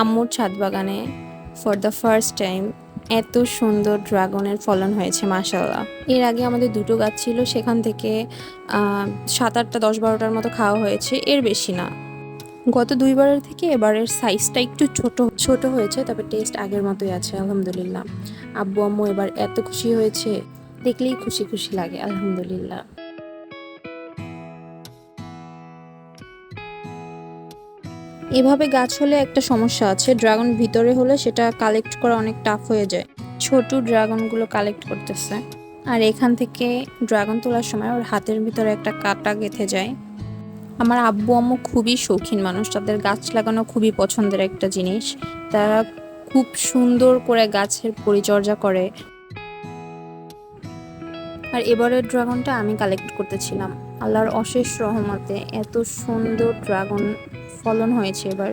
আম্মুর ছাদ বাগানে ফর দ্য ফার্স্ট টাইম এত সুন্দর ড্রাগনের ফলন হয়েছে মাসাল্লাহ এর আগে আমাদের দুটো গাছ ছিল, সেখান থেকে সাত আটটা, দশ বারোটার মতো খাওয়া হয়েছে, এর বেশি না। গত দুইবারের থেকে এবারের সাইজটা একটু ছোট ছোট হয়েছে, তবে টেস্ট আগের মতোই আছে, আলহামদুলিল্লাহ। আব্বু, আম্মু এবার এত খুশি হয়েছে, দেখলেই খুশি খুশি লাগে, আলহামদুলিল্লাহ। এভাবে গাছ হলে একটা সমস্যা আছে। ড্রাগন ভিতরে হলে সেটা কালেক্ট করা অনেক টাফ হয়ে যায়। ছোট ড্রাগনগুলো কালেক্ট করতেছে। আর এখান থেকে ড্রাগন তোলার সময় ওর হাতের ভিতরে একটা কাটা গেঁথে যায়। আমার আব্বু আম্মু খুবই শৌখিন মানুষ। তাদের গাছ লাগানো খুবই পছন্দের একটা জিনিস। তারা খুব সুন্দর করে গাছের পরিচর্যা করে। আর এবারের ড্রাগনটা আমি কালেক্ট করতেছিলাম। আল্লাহর অশেষ রহমতে এত সুন্দর ড্রাগন ফলন হয়েছে এবার।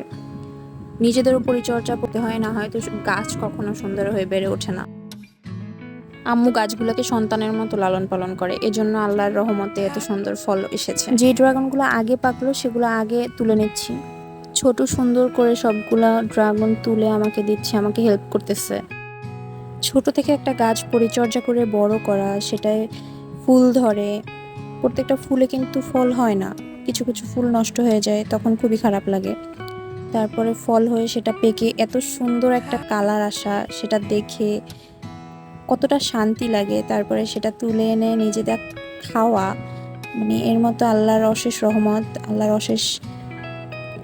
নিজেদেরও পরিচর্যা করতে হয়, না হয়তো গাছ কখনো সুন্দর হয়ে বেড়ে ওঠে না। আম্মু গাছগুলোকে সন্তানের মতো লালন পালন করে, এজন্য আল্লাহর রহমতে এত সুন্দর ফল এসেছে। যে ড্রাগনগুলো আগে পাকলো, সেগুলো আগে তুলে নিচ্ছি। ছোট সুন্দর করে সবগুলা ড্রাগন তুলে আমাকে দিচ্ছে, আমাকে হেল্প করতেছে। ছোট থেকে একটা গাছ পরিচর্যা করে বড় করা, সেটায় ফুল ধরে, প্রত্যেকটা ফুলে কিন্তু ফল হয় না। কিছু কিছু ফুল নষ্ট হয়ে যায়, তখন খুবই খারাপ লাগে। তারপরে ফল হয়ে সেটা পেকে, এত সুন্দর একটা কালার আসা, সেটা দেখে কতটা শান্তি লাগে। তারপরে সেটা তুলে এনে নিজেদের খাওয়া মানে এর মতো আল্লাহর অশেষ রহমত, আল্লাহর অশেষ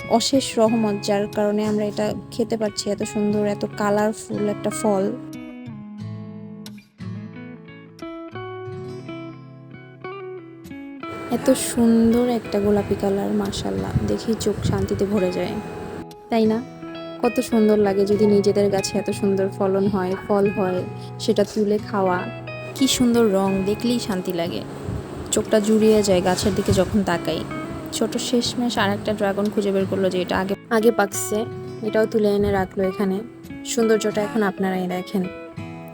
অশেষ রহমত, যার কারণে আমরা এটা খেতে পারছি, এত সুন্দর, এত কালারফুল একটা ফল। এত সুন্দর একটা গোলাপি কালার মাশাল্লাহ দেখি চোখ শান্তিতে ভরে যায়। তাই না? কত সুন্দর লাগে যদি নিজেদের গাছে এত সুন্দর ফলন হয়, ফল হয়, সেটা তুলে খাওয়া। কি সুন্দর রং, দেখলেই শান্তি লাগে। চোখটা জুড়িয়ে যায় গাছের দিকে যখন তাকাই। ছোট শেষমেশ আর একটা ড্রাগন খুঁজে বের করল যে এটা আগে আগে পাকছে। এটাও তুলে এনে রাখল এখানে। সৌন্দর্যটা এখন আপনারাই দেখেন।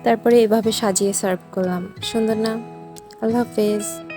তারপরে এভাবে সাজিয়ে সার্ভ করলাম। সুন্দর না? আল্লাহ হাফেজ।